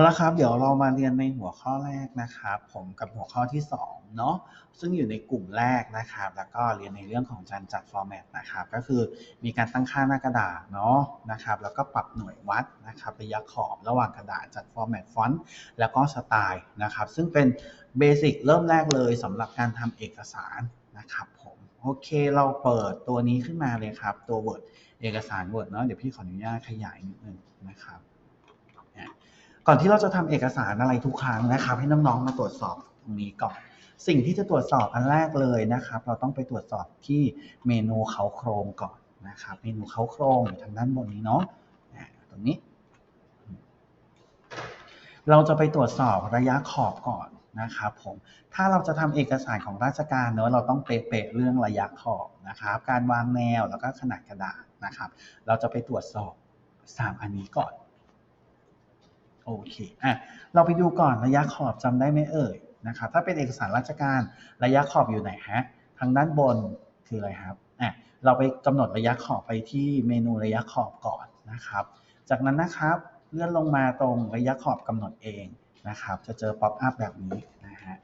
เอาละครับเดี๋ยวเรามาเรียนในหัวข้อแรกนะครับ ผมกับหัวข้อที่2เนาะซึ่งอยู่ในกลุ่มแรกนะครับ แล้วก็เรียนในเรื่องของการจัดฟอร์แมตนะครับ ก็คือมีการตั้งค่าหน้ากระดาษเนาะนะครับ แล้วก็ปรับหน่วยวัดนะครับระยะขอบระหว่างกระดาษจัดฟอร์แมตฟอนต์แล้วก็สไตล์นะครับ ซึ่งเป็นเบสิกเริ่มแรกเลยสำหรับการทำเอกสารนะครับผมโอเคเราเปิดตัวนี้ขึ้นมาเลยครับ ตัว Word เอกสาร Word เนาะเดี๋ยวพี่ขออนุญาตขยายนิดนึงนะครับ ก่อนที่เราจะทำเอกสารอะไรทุกครั้งนะครับ ให้น้องๆมาตรวจสอบตรงนี้ก่อน สิ่งที่จะตรวจสอบอันแรกเลยนะครับ เราต้องไปตรวจสอบที่เมนูเขาโครงก่อนนะครับ เมนูเขาโครงอยู่ทางด้านบนนี้เนาะตรงนี้ เราจะไปตรวจสอบระยะขอบก่อนนะครับผมถ้าเราจะทำเอกสารของราชการเนอะเราต้องเป๊ะเรื่องระยะขอบนะครับ การวางแนวแล้วก็ขนาดกระดาษนะครับ เราจะไปตรวจสอบ 3 อันนี้ก่อน โอเคอะเราไปดูก่อนระยะขอบจำได้ไหมเอ่ยนะครับถ้าเป็นเอกสารราชการระยะขอบอยู่ไหนฮะทางด้านบนคืออะไรครับอะเราไปกำหนดระยะขอบไปที่เมนูระยะขอบก่อนนะครับ จากนั้นนะครับเลื่อนลงมาตรงระยะขอบกำหนดเองนะครับ จะเจอป๊อปอัพแบบนี้นะฮะ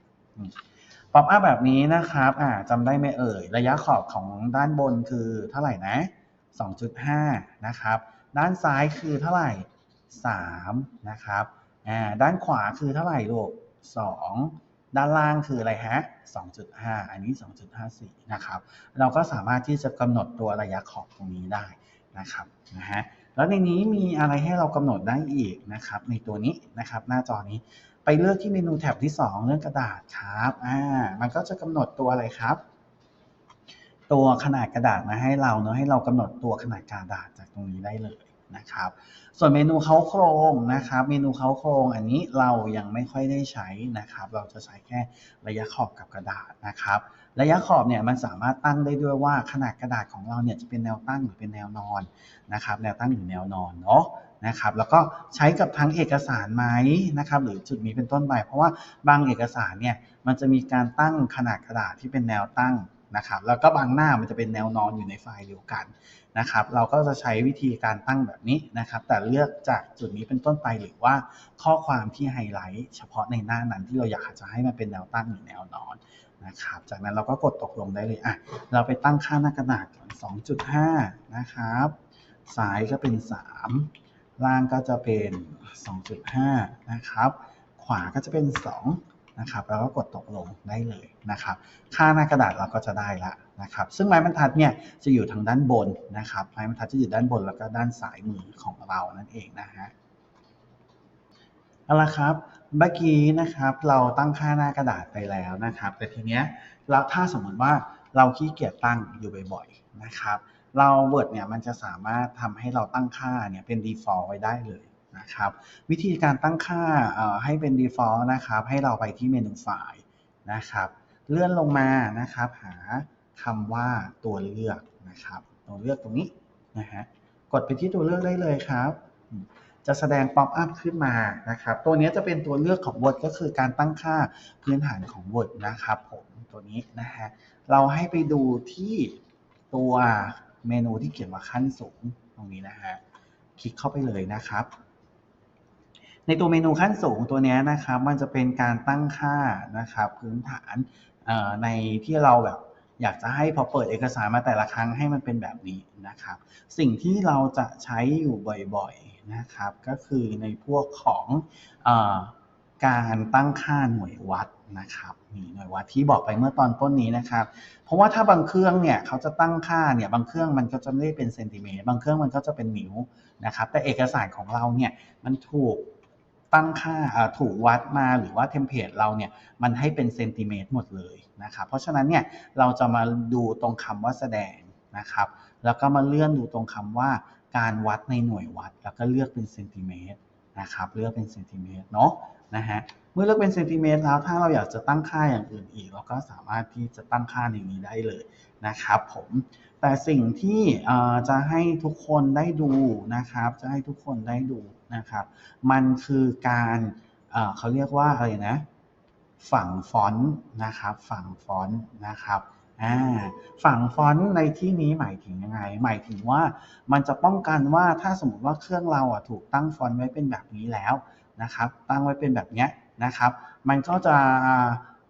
ป๊อปอัพแบบนี้นะครับอ่าจำได้ไหมเอ่ย ระยะขอบของด้านบนคือเท่าไหร่นะ 2.5 นะครับ ด้านซ้ายคือเท่าไหร่ 3นะครับอ่าด้านขวาคือเท่าไหร่ลูก2 ด้านล่างคืออะไรฮะ 2.5 อันนี้ 2.54 นะครับ เราก็สามารถที่จะกำหนดตัวระยะขอบตรงนี้ได้นะครับนะฮะแล้วในนี้มีอะไรให้เรากำหนดได้อีกนะครับ ในตัวนี้นะครับ หน้าจอนี้ไปเลือกที่เมนูแท็บที่ 2 เรื่องกระดาษครับอ่ามันก็จะกำหนดตัวอะไรครับตัวขนาดกระดาษมาให้เราเนอะให้เรากำหนดตัวขนาดกระดาษจากตรงนี้ได้เลย นะครับ ส่วนเมนูเขาโครงนะครับ เมนูเขาโครงอันนี้เรายังไม่ค่อยได้ใช้นะครับ เราจะใช้แค่ระยะขอบกับกระดาษนะครับ ระยะขอบเนี่ยมันสามารถตั้งได้ด้วยว่าขนาดกระดาษของเราเนี่ยจะเป็นแนวตั้งหรือเป็นแนวนอนนะครับ แนวตั้งหรือแนวนอนเนาะนะครับแล้วก็ใช้กับทั้งเอกสารไหมนะครับหรือจุดนี้เป็นต้นไปเพราะว่าบางเอกสารเนี่ยมันจะมีการตั้งขนาดกระดาษที่เป็นแนวตั้ง นะครับแล้วก็บางหน้ามันจะเป็นแนวนอนอยู่ในไฟล์เดียวกันนะครับเราก็จะใช้วิธีการตั้งแบบนี้นะครับ แต่เลือกจากจุดนี้เป็นต้นไปหรือว่าข้อความที่ไฮไลท์เฉพาะในหน้านั้นที่เราอยากจะให้มันเป็นแนวตั้งหรือแนวนอนนะครับ จากนั้นเราก็กดตกลงได้เลยอะเราไปตั้งค่าหน้ากระดาษก่อน2.5 นะครับซ้ายก็เป็น 3 ล่างก็จะเป็น 2.5 นะครับ ขวาก็จะเป็น 2 นะครับแล้วก็กดตกลงได้เลยนะครับค่าหน้ากระดาษเราก็จะได้ละนะครับซึ่งไม้บรรทัดเนี่ยจะอยู่ทางด้านบนนะครับไม้บรรทัดจะอยู่ด้านบนแล้วก็ด้านซ้ายมือของเรานั่นเองนะฮะเอาละครับเมื่อกี้นะครับเราตั้งค่าหน้ากระดาษไปแล้วนะครับ แต่ทีเนี้ยเราถ้าสมมติว่าเราขี้เกียจตั้งอยู่บ่อยๆนะครับ เรา Word เนี่ยมันจะสามารถทำให้เราตั้งค่าเนี่ยเป็น default ไว้ได้เลย นะครับ วิธีการตั้งค่าให้เป็น default นะครับ ให้เราไปที่เมนูไฟล์นะครับ เลื่อนลงมานะครับ หาคำว่าตัวเลือกนะครับ ตัวเลือกตรงนี้นะฮะกดไปที่ตัวเลือกได้เลยครับจะแสดงป๊อปอัพขึ้นมานะครับ ตัวนี้จะเป็นตัวเลือกของ Word ก็คือการตั้งค่าพื้นฐานของ Word นะครับผมตัวนี้นะฮะเราให้ไปดูที่ตัวเมนูที่เขียนว่าขั้นสูงตรงนี้นะฮะคลิกเข้าไปเลยนะครับ ในตัวเมนูขั้นสูงตัวนี้นะครับ มันจะเป็นการตั้งค่านะครับพื้นฐานในที่เราแบบอยากจะให้พอเปิดเอกสารมาแต่ละครั้งให้มันเป็นแบบนี้นะครับ สิ่งที่เราจะใช้อยู่บ่อยๆนะครับ ก็คือในพวกของอการตั้งค่าหน่วยวัดนะครับนี่หน่วยวัดที่บอกไปเมื่อตอนต้นนี้นะครับ เพราะว่าถ้าบางเครื่องเนี่ยเขาจะตั้งค่าเนี่ยบางเครื่องมันก็จะไม่ได้เป็นเซนติเมตรบางเครื่องมันก็จะเป็นนิ้วนะครับ แต่เอกสารของเราเนี่ยมันถูก ตั้งค่าถูกวัดมาหรือว่าเทมเพลตเราเนี่ยมันให้เป็นเซนติเมตรหมดเลยนะครับเพราะฉะนั้นเนี่ยเราจะมาดูตรงคำว่าแสดงนะครับแล้วก็มาเลื่อนดูตรงคำว่าการวัดในหน่วยวัด แล้วก็เลือกเป็นเซนติเมตรนะครับเลือกเป็นเซนติเมตรเนาะนะฮะเมื่อเลือกเป็นเซนติเมตรแล้วถ้าเราอยากจะตั้งค่าอย่างอื่นอีก เราก็สามารถที่จะตั้งค่าในนี้ได้เลยนะครับผม แต่สิ่งที่จะให้ทุกคนได้ดูนะครับ จะให้ทุกคนได้ดูนะครับ มันคือการเขาเรียกว่าอะไรนะ ฝั่งฟอนต์นะครับ ฝั่งฟอนต์นะครับฝั่งฟอนต์ในที่นี้หมายถึงยังไง หมายถึงว่ามันจะป้องกันว่าถ้าสมมติว่าเครื่องเราอะถูกตั้งฟอนต์ไว้เป็นแบบนี้แล้วนะครับ ตั้งไว้เป็นแบบนี้นะครับ มันก็จะ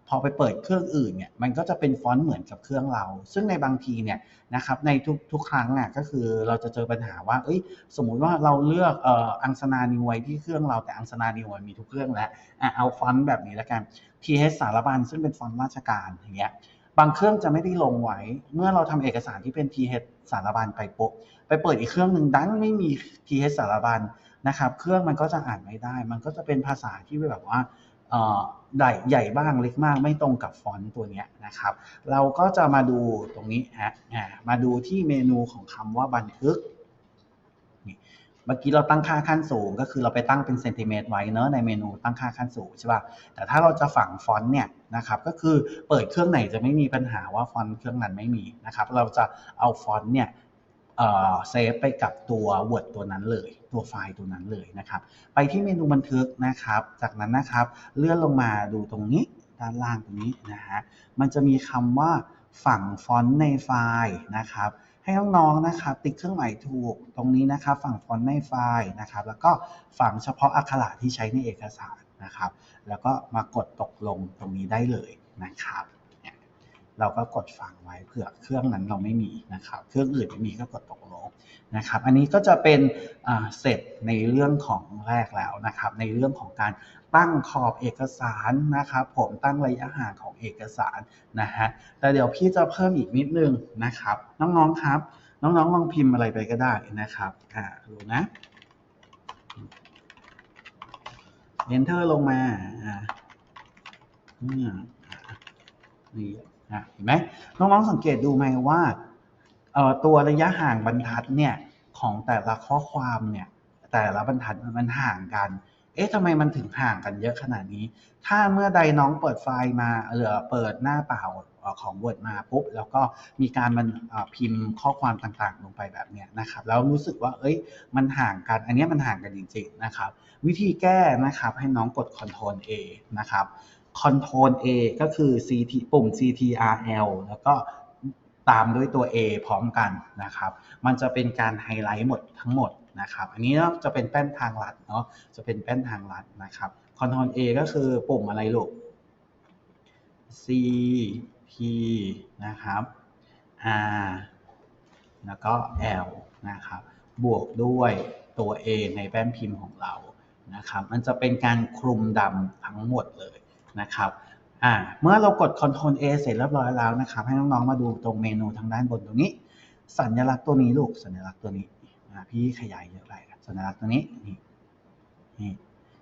พอไปเปิดเครื่องอื่นเนี่ยมันก็จะเป็นฟอนต์เหมือนกับเครื่องเรา ซึ่งในบางทีเนี่ยนะครับในทุกทุกครั้งอะก็คือเราจะเจอปัญหาว่าเอ้ยสมมุติว่าเราเลือกเอ่ออังสนานิวไว้ที่เครื่องเราแต่อังสนานิวมีทุกเครื่องแล้วอะเอาฟอนต์แบบนี้แล้วกัน TH สารบัญซึ่งเป็นฟอนต์ราชการอย่างเงี้ยบางเครื่องจะไม่ได้ลงไว้ เมื่อเราทำเอกสารที่เป็น TH สารบัญไปปุ๊บไปเปิดอีกเครื่องหนึ่งดันไม่มี TH สารบัญนะครับ เครื่องมันก็จะอ่านไม่ได้ มันก็จะเป็นภาษาที่แบบว่า ใหญ่ใหญ่บ้างเล็กมากไม่ตรงกับฟอนต์ตัวนี้นะครับ เราก็จะมาดูตรงนี้ฮะมาดูที่เมนูของคำว่าบันทึกเมื่อกี้เราตั้งค่าขั้นสูง ก็คือเราไปตั้งเป็นเซนติเมตรไว้เนอะในเมนูตั้งค่าขั้นสูงใช่ป่ะแต่ถ้าเราจะฝังฟอนต์เนี่ยนะครับก็คือเปิดเครื่องไหนจะไม่มีปัญหาว่าฟอนต์เครื่องนั้นไม่มีนะครับ เราจะเอาฟอนต์เนี่ย เซฟไปกับตัว Word ตัวนั้นเลย ตัวไฟล์ตัวนั้นเลยนะครับ ไปที่เมนูบันทึกนะครับ จากนั้นนะครับเลื่อนลงมาดูตรงนี้ด้านล่างตรงนี้นะฮะ มันจะมีคำว่าฝั่งฟอนต์ในไฟล์นะครับให้น้องๆนะครับติ๊กเครื่องหมายถูกตรงนี้นะครับ ฝั่งฟอนต์ในไฟล์นะครับ แล้วก็ฝั่งเฉพาะอักขระที่ใช้ในเอกสารนะครับ แล้วก็มากดตกลงตรงนี้ได้เลยนะครับ เราก็กดฝังไว้เผื่อเครื่องนั้นเราไม่มีนะครับ เครื่องอื่นไม่มีก็กดตกลงนะครับ อันนี้ก็จะเป็นเสร็จในเรื่องของแรกแล้วนะครับ ในเรื่องของการตั้งขอบเอกสารนะครับ ผมตั้งระยะห่างของเอกสารนะฮะแต่เดี๋ยวพี่จะเพิ่มอีกนิดนึงนะครับ น้องๆครับ น้องๆลองพิมพ์อะไรไปก็ได้นะครับอ่าดูนะ enter ลงมาอ่าเนี่ยอ่ นะเห็นไหมน้องๆสังเกตดูไหมว่าเอ่อตัวระยะห่างบรรทัดเนี่ยของแต่ละข้อความเนี่ยแต่ละบรรทัดมันห่างกัน เอ๊ะทำไมมันถึงห่างกันเยอะขนาดนี้ ถ้าเมื่อใดน้องเปิดไฟล์มาหรือเปิดหน้าเปล่าเอ่อของ Word มาปุ๊บแล้วก็มีการมันพิมพ์ข้อความต่างๆ ลงไปแบบเนี้ยนะครับแล้วรู้สึกว่าเอ้ยมันห่างกัน อันนี้มันห่างกันจริงๆนะครับวิธีแก้นะครับให้น้องกด Ctrl A นะครับ Ctrl A ก็คือ CT ปุ่ม CTRL แล้วก็ตามด้วยตัว A พร้อมกันนะครับ มันจะเป็นการไฮไลท์หมดทั้งหมดนะครับ อันนี้จะเป็นแป้นทางลัดเนาะ จะเป็นแป้นทางลัดนะครับ Ctrl A ก็คือปุ่มอะไรลูก C P นะครับ R แล้วก็ L นะครับ บวกด้วยตัว A ในแป้นพิมพ์ของเรา นะครับ มันจะเป็นการคลุมดำทั้งหมดเลย นะครับอ่าเมื่อเรากด Ctrl A เสร็จเรียบร้อยแล้วนะครับ ให้น้องๆมาดูตรงเมนูทางด้านบนตรงนี้ สัญลักษณ์ตัวนี้ลูกสัญลักษณ์ตัวนี้อ่าพี่ขยายเยอะไปครับสัญลักษณ์ตัวนี้นี่นี่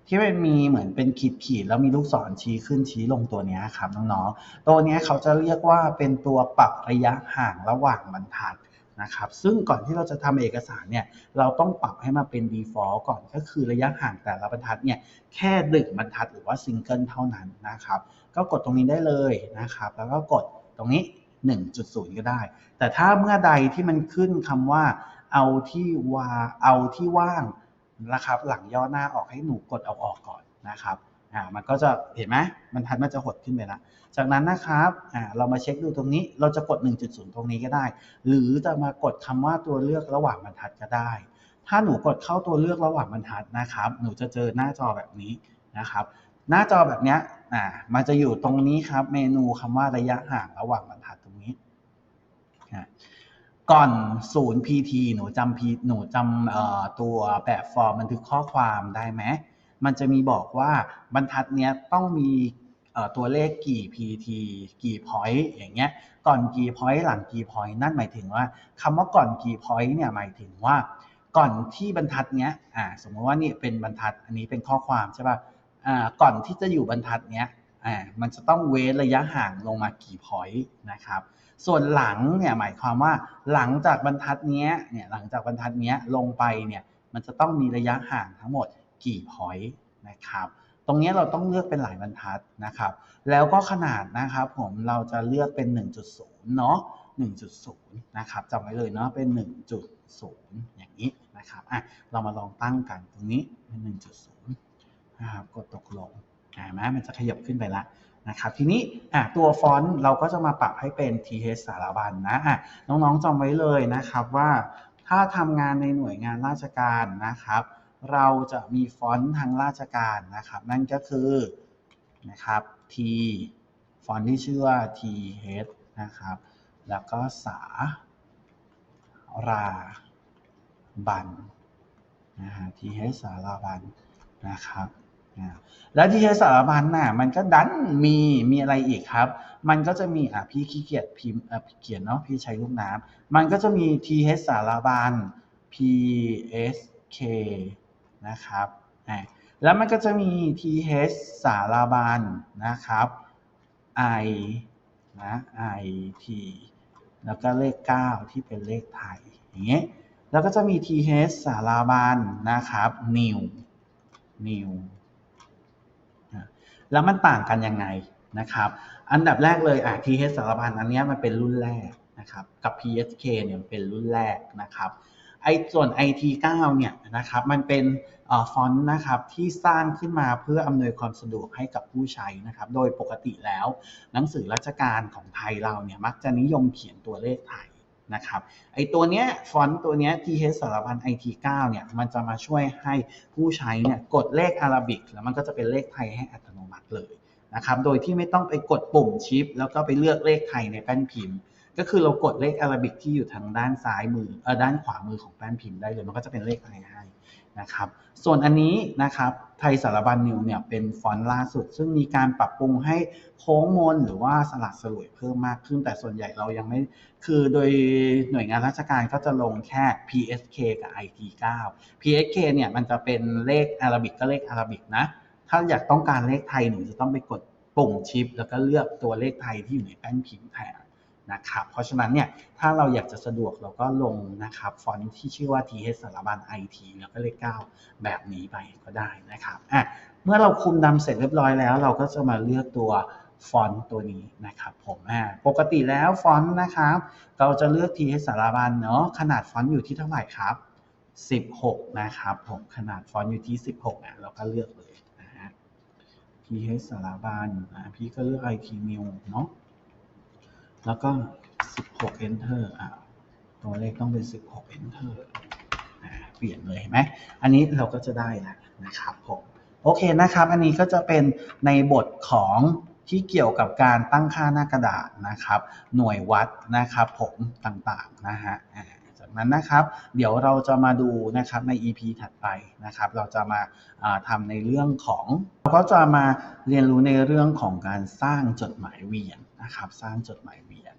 ที่มันมีเหมือนเป็นขีดขีดแล้วมีลูกศรชี้ขึ้นชี้ลงตัวนี้ครับน้องๆ ตัวนี้เขาจะเรียกว่าเป็นตัวปรับระยะห่างระหว่างบรรทัด นะครับซึ่งก่อนที่เราจะทำเอกสารเนี่ยเราต้องปรับให้มาเป็น default ก่อนก็คือระยะห่างแต่ละบรรทัดเนี่ยแค่ดึงบรรทัดหรือว่าซิงเกิลเท่านั้นนะครับก็กดตรงนี้ได้เลยนะครับแล้วก็กดตรงนี้ 1.0 ก็ได้ แต่ถ้าเมื่อใดที่มันขึ้นคำว่าเอาที่วาเอาที่ว่างนะครับหลังย่อหน้าออกให้หนูกดเอาออกก่อนนะครับ อ่ามันก็จะเห็นไหมบรรทัดมันจะหดขึ้นไปละจากนั้นนะครับอ่าเรามาเช็คดูตรงนี้เราจะกด 1.0 ตรงนี้ก็ได้ หรือจะมากดคำว่าตัวเลือกระหว่างบรรทัดก็ได้ ถ้าหนูกดเข้าตัวเลือกระหว่างบรรทัดนะครับ หนูจะเจอหน้าจอแบบนี้นะครับ หน้าจอแบบนี้อ่ามันจะอยู่ตรงนี้ครับ เมนูคำว่าระยะห่างระหว่างบรรทัดตรงนี้ก่อนศูนย์ PT หนูจำ P หนูจำตัวแบบฟอร์มบันทึกข้อความได้ไหม มันจะมีบอกว่าบรรทัดเนี้ยต้องมีตัวเลขกี่ PT กี่ point อย่างเงี้ย ก่อนกี่ point หลังกี่ point นั่นหมายถึงว่าคำว่าก่อนกี่ point เนี่ยหมายถึงว่า ก่อนที่บรรทัดเนี้ยอ่าสมมติว่านี่เป็นบรรทัดอันนี้เป็นข้อความใช่ป่ะอ่าก่อนที่จะอยู่บรรทัดเนี้ยอ่ามันจะต้องเว้นระยะห่างลงมากี่ point นะครับ ส่วนหลังเนี่ยหมายความว่าหลังจากบรรทัดเนี้ยเนี่ยหลังจากบรรทัดเนี้ยลงไปเนี่ยมันจะต้องมีระยะห่างทั้งหมด กี่ point นะครับตรงนี้เราต้องเลือกเป็นหลายบรรทัดนะครับ แล้วก็ขนาดนะครับผมเราจะเลือกเป็น 1.0 เนาะ1.0 นะครับจำไว้เลยเนาะเป็น 1.0 อย่างนี้นะครับอะเรามาลองตั้งกันตรงนี้เป็น 1.0 นะครับกดตกลงเห็นไหมมันจะขยับขึ้นไปละนะครับทีนี้อะตัวฟอนต์เราก็จะมาปรับให้เป็น TH สารบัญนะอะน้องๆจำไว้เลยนะครับว่าถ้าทำงานในหน่วยงานราชการนะครับ เราจะมีฟอนต์ทางราชการนะครับ นั่นก็คือนะครับ T ฟอนต์ที่ชื่อว่า T H นะครับ แล้วก็สา ราบันนะฮะ T H สาราบันนะครับแล้ว T H สาราบันน่ะมันก็ดันมีมีอะไรอีกครับ มันก็จะมีอะพี่ขี้เกียจพิมพ์อ่อเขียนเนาะพี่ใช้ลูกน้ำมันก็จะมี T H สาราบัน P S K นะครับแล้วมันก็จะมี T H สารบันนะครับ I นะ I T แล้วก็เลข 9 ที่เป็นเลขไทยอย่างเงี้ยแล้วก็จะมี th สารบันนะครับ new new แล้วมันต่างกันยังไงนะครับ อันดับแรกเลยอะ th สารบันอันเนี้ยมันเป็นรุ่นแรกนะครับ กับ psk เนี่ยมันเป็นรุ่นแรกนะครับ ไอ้ส่วน it9 เนี่ยนะครับมันเป็นอฟอนต์นะครับที่สร้างขึ้นมาเพื่ออำนวยความสะดวกให้กับผู้ใช้นะครับโดยปกติแล้ว หนังสือราชการของไทยเราเนี่ยมักจะนิยมเขียนตัวเลขไทยนะครับไอตัวเนี้ยฟอนต์ตัวเนี้ย TH สารพัน IT9 เนี่ยมันจะมาช่วยให้ผู้ใช้เนี่ยกดเลขอาราบิกแล้วมันก็จะเป็นเลขไทยให้อัตโนมัติเลยนะครับโดยที่ไม่ต้องไปกดปุ่มชิป แล้วก็ไปเลือกเลขไทยในแป้นพิมพ์ ก็คือเรากดเลขอาราบิกที่อยู่ทางด้านซ้ายมือเออด้านขวามือของแป้นพิมพ์ได้เลยมันก็จะเป็นเลขไทยให้นะครับส่วนอันนี้นะครับไทยสารบัญนิวเนี่ยเป็นฟอนต์ล่าสุด ซึ่งมีการปรับปรุงให้โค้งมนหรือว่าสลักสลวยเพิ่มมากขึ้น แต่ส่วนใหญ่เรายังไม่ คือโดยหน่วยงานราชการก็จะลงแค่ PSK กับ IT9 PSK เนี่ยมันจะเป็นเลขอาราบิกก็เลขอาราบิกนะ ถ้าอยากต้องการเลขไทยหนูจะต้องไปกดปุ่มชิป แล้วก็เลือกตัวเลขไทยที่อยู่ในแป้นพิมพ์แทน นะครับเพราะฉะนั้นเนี่ยถ้าเราอยากจะสะดวกเราก็ลงนะครับฟอนต์ที่ชื่อว่า TH สารบัญ IT แล้วก็เลข9แบบนี้ไปก็ได้นะครับอะเมื่อเราคุมดำเสร็จเรียบร้อยแล้ว เราก็จะมาเลือกตัวฟอนต์ตัวนี้นะครับผมอ่าปกติแล้วฟอนต์นะครับเราจะเลือก TH สารบัญเนาะขนาดฟอนต์อยู่ที่เท่าไหร่ครับ 16 นะครับผมขนาดฟอนต์อยู่ที่ 16อะเราก็เลือกเลยนะฮะ TH สารบัญอะพี่ก็เลือก IT new เนาะ แล้วก็ 16 enter อะตัวเลขต้องเป็น 16 enter เปลี่ยนเลยเห็นไหมอันนี้เราก็จะได้แล้วนะครับผมโอเคนะครับ อันนี้ก็จะเป็นในบทของที่เกี่ยวกับการตั้งค่าหน้ากระดาษนะครับ หน่วยวัดนะครับผมต่างๆนะฮะจากนั้นนะครับ เดี๋ยวเราจะมาดูนะครับใน EP ถัดไปนะครับ เราจะมาอ่าทำในเรื่องของ เราก็จะมาเรียนรู้ในเรื่องของการสร้างจดหมายเวียน นะครับ สร้างจดหมายเวียน